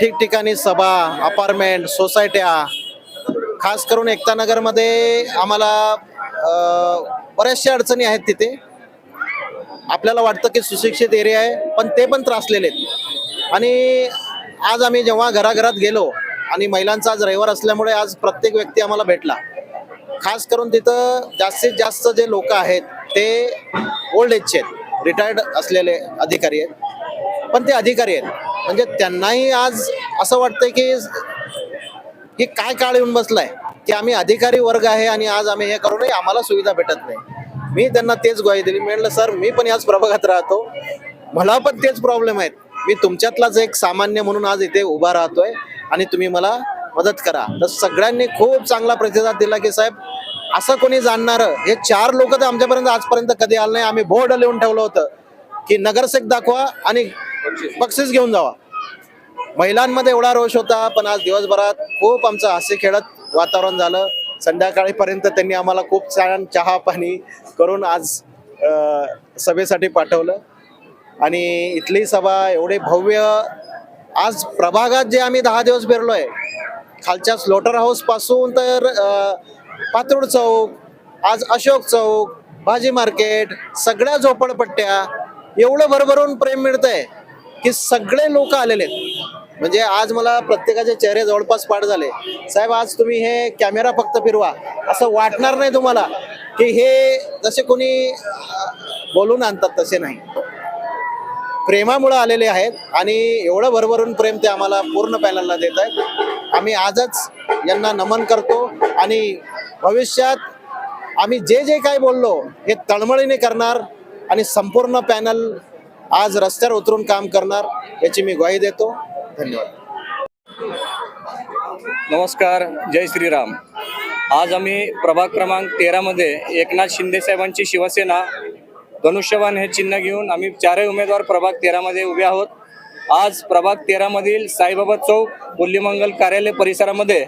ठिकठिकाणी सभा अपार्टमेंट सोसायट्या खास करून एकता नगरमध्ये आम्हाला बऱ्याचशा अडचणी आहेत तिथे. आपल्याला वाटतं की सुशिक्षित एरिया आहे पण ते पण त्रासलेले आहेत. आणि आज आम्ही जेव्हा घराघरात गेलो आणि महिलांचा आज रविवार असल्यामुळे आज प्रत्येक व्यक्ती आम्हाला भेटला. खास करून तिथं जास्तीत जास्त जे लोक आहेत ते ओल्ड एजचे आहेत. रिटायर्ड असलेले अधिकारी आहेत. पण ते अधिकारी आहेत. म्हणजे त्यांनाही आज असं वाटतंय की की काय काळ येऊन बसलाय? की आम्ही अधिकारी वर्ग आहे आणि आज आम्ही हे करूनही आम्हाला सुविधा भेटत नाही. मी त्यांना तेच ग्वाही दिली. मी म्हटलं सर मी पण याच प्रभागात राहतो. मला पण तेच प्रॉब्लेम आहेत. मी तुमच्यातलाच एक सामान्य म्हणून आज इथे उभा राहतोय आणि तुम्ही मला मदत करा. तर सगळ्यांनी खूप चांगला प्रतिसाद दिला की साहेब असं कोणी जाणणारं हे चार लोक तर आमच्यापर्यंत आजपर्यंत कधी आलं नाही. आम्ही बोर्ड लिहून ठेवलं होतं की नगरसेवक दाखवा आणि बक्षीस घेऊन जावा. महिलांमध्ये एवढा रोष होता पण आज दिवसभरात खूप आमचं हास्य खेळत वातावरण झालं. संध्याकाळीपर्यंत त्यांनी आम्हाला खूप छान चहा पाणी करून आज सभेसाठी पाठवलं. आणि इथली सभा एवढी भव्य आज प्रभागात जे आम्ही दहा दिवस फिरलोय खालच्या स्लोटर हाऊसपासून तर अ, पातूर चौक आज अशोक चौक भाजी मार्केट सगळ्या झोपडपट्ट्या एवढं भरभरून प्रेम मिळतंय. की सगळे लोक आलेले आहेत. म्हणजे आज मला प्रत्येकाचे चेहरे जवळपास पाठ झाले. साहेब आज तुम्ही हे कॅमेरा फक्त फिरवा. असं वाटणार नाही तुम्हाला की हे जसे कोणी बोलून आणतात तसे नाही. प्रेमामुळे आलेले आहेत आणि एवढं भरभरून प्रेम ते आम्हाला पूर्ण पॅनलला देत आहेत. आम्ही आजच यांना नमन करतो आणि भविष्यात आम्ही जे जे काही बोललो हे तळमळीने करणार आणि संपूर्ण पॅनल आज रस्त्यावर उतरून काम करणार याची मी ग्वाही देतो. धन्यवाद. नमस्कार जय श्रीराम. आज आम्ही प्रभाग क्रमांक तेरामध्ये एकनाथ शिंदे साहेबांची शिवसेना धनुष्यवान हे चिन्ह घेऊन आम्ही चारही उमेदवार प्रभाग तेरामध्ये उभे आहोत. आज प्रभाग तेरामधील साईबाबा चौक बोल्लीमंगल कार्यालय परिसरामध्ये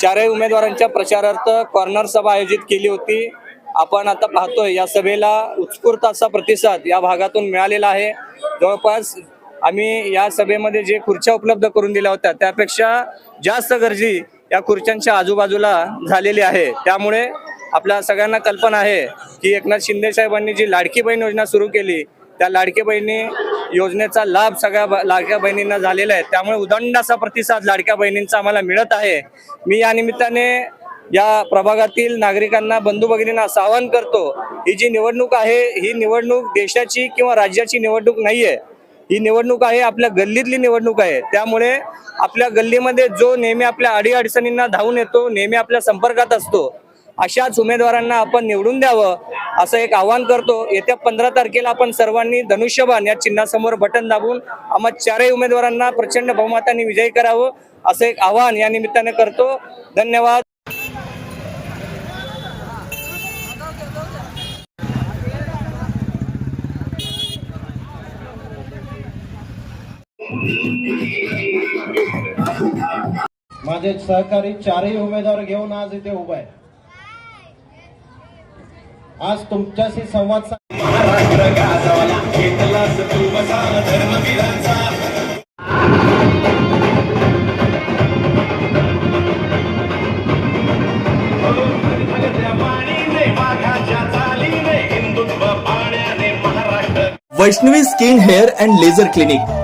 चारही उमेदवारांच्या प्रचारार्थ कॉर्नर सभा आयोजित केली होती. आपण आता पाहतोय या सभेला उत्स्फूर्त असा प्रतिसाद या भागातून मिळालेला आहे. जवळपास आम्ही या सभेमध्ये जे खुर्च्या उपलब्ध करून दिल्या होत्या त्यापेक्षा जास्त गर्दी या खुर्च्यांच्या आजूबाजूला झालेली आहे. त्यामुळे आपल्या सगळ्यांना कल्पना आहे की एकनाथ शिंदे साहेबांनी जी लाडकी बहीण योजना सुरू केली त्या लाडकी बहिणी योजनेचा लाभ सगळ्या ब- लाडक्या बहिणींना झालेला आहे. त्यामुळे उदंड असा प्रतिसाद लाडक्या बहिणींचा आम्हाला मिळत आहे. मी या निमित्ताने या प्रभागातील नागरिकांना बंधू भगिनींना असं आवाहन करतो ही जी निवडणूक आहे ही निवडणूक देशाची किंवा राज्याची निवडणूक नाहीये. ही निवडणूक आहे आपल्या गल्लीतली निवडणूक आहे. त्यामुळे आपल्या गल्लीमध्ये जो नेहमी आपल्या अडीअडचणींना धावून येतो नेहमी आपल्या संपर्कात असतो अशाच उमेदवारांना आपण निवडून द्यावं असं एक आवाहन करतो. येत्या पंधरा तारखेला आपण सर्वांनी धनुष्यबाण या चिन्हासमोर बटन दाबून आम्हा चारही उमेदवारांना प्रचंड बहुमताने विजयी करावं असं एक आवाहन या निमित्ताने करतो. धन्यवाद. माझे सहकारी चारही उमेदवार घेऊन आज इथे उभा आहे आज तुमच्याशी संवाद Vaishnavi skin hair and laser clinic.